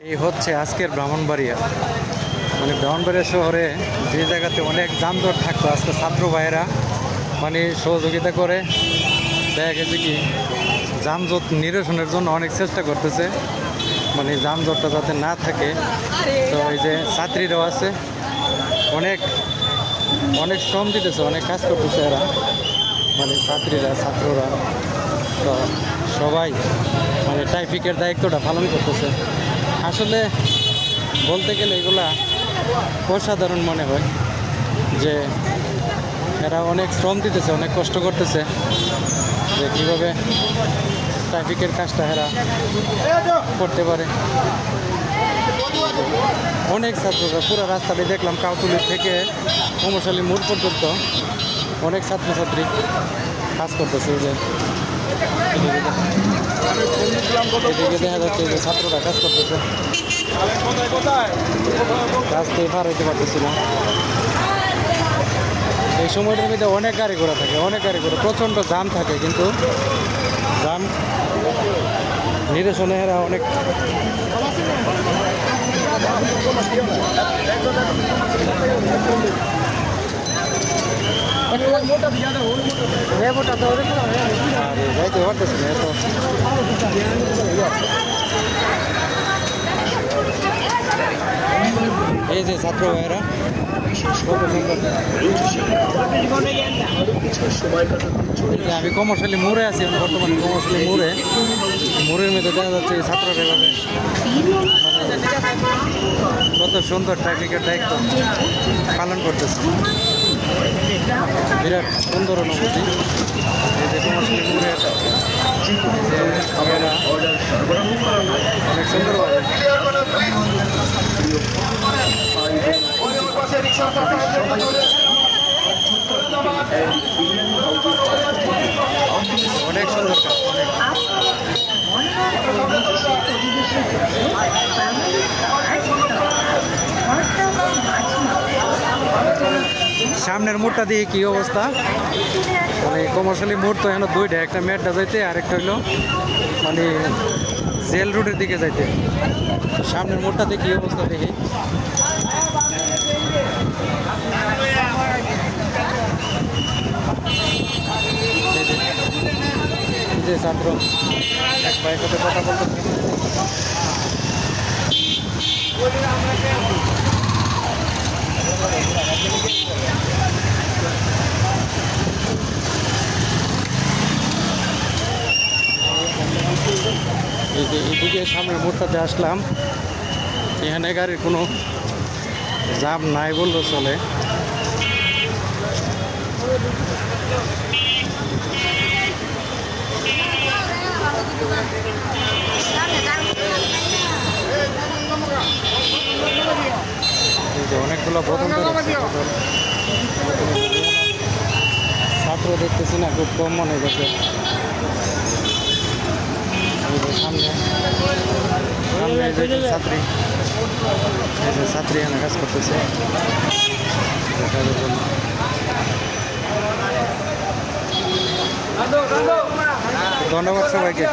এই হচ্ছে আজকের ব্রাহ্মণবাড়িয়া। মানে ব্রাহ্মণবাড়িয়া শহরে যে জায়গাতে অনেক যানজট থাকতো, আজকে ছাত্র ভাইয়েরা মানে সহযোগিতা করে, দেখা গেছে কি যানজট নিরসনের জন্য অনেক চেষ্টা করতেছে। মানে যানজটটা যাতে না থাকে। তো এই যে ছাত্রীরাও আছে, অনেক অনেক শ্রম দিতেছে, অনেক কাজ করতেছে এরা। মানে ছাত্রীরা, ছাত্ররা, তো সবাই মানে ট্রাফিকের দায়িত্বটা পালন করতেছে। আসলে বলতে গেলে এগুলা অসাধারণ মনে হয় যে এরা অনেক শ্রম দিতেছে, অনেক কষ্ট করতেছে, যে কীভাবে ট্রাফিকের কাজটা এরা করতে পারে। অনেক ছাত্ররা, পুরো রাস্তাটি দেখলাম কাউতুলি থেকে কমশালী মোড় পর্যন্ত অনেক ছাত্রছাত্রী কাজ করতেছে যে। এদিকে দেখা যাচ্ছে যে ছাত্ররা কাজ করতেছে। কাজ থেকে পার হইতে পারতেছি না। এই সময়টার মধ্যে অনেক গাড়ি ঘোড়া থাকে অনেক গাড়ি ঘোড়া প্রচণ্ড জাম থাকে কিন্তু জাম নিরসনে এরা অনেক আরে যাইতে পারতেছি না এত এই যে ছাত্র ভাইয়েরা আমি কমর্শালি মোড়ে আছি বর্তমানে কমর্শালি মোড়ে। মোড়ের মধ্যে দেখা যাচ্ছে ছাত্ররা এভাবে কত সুন্দর ট্রাফিকের দায়িত্ব পালন করতেছে। বিরাট সুন্দর অনুভূতি। অনেক সুন্দরভাবে অনেক সুন্দর সামনের মোড়টা দিয়ে কি অবস্থা? মানে কমার্শালি মোড় তো এখানে দুইটা, একটা মেটটা যাইতে, আরেকটা হইল মানে জেল রোডের দিকে যাইতে। সামনের মোড়টাতে কি অবস্থা দেখি। যে- ছাত্র কথা বলতেছে। এই যে এদিকে সামনের মোড়টাতে আসলাম। এখানে গাড়ির কোনো জাম নাই বললেও চলে। ধরে বোতল। ছাত্র দেখতেছি না, খুব কম মনে সামনে ছাত্রী ছাত্রী এখানে কাজ করতেছে। ধন্যবাদ সবাইকে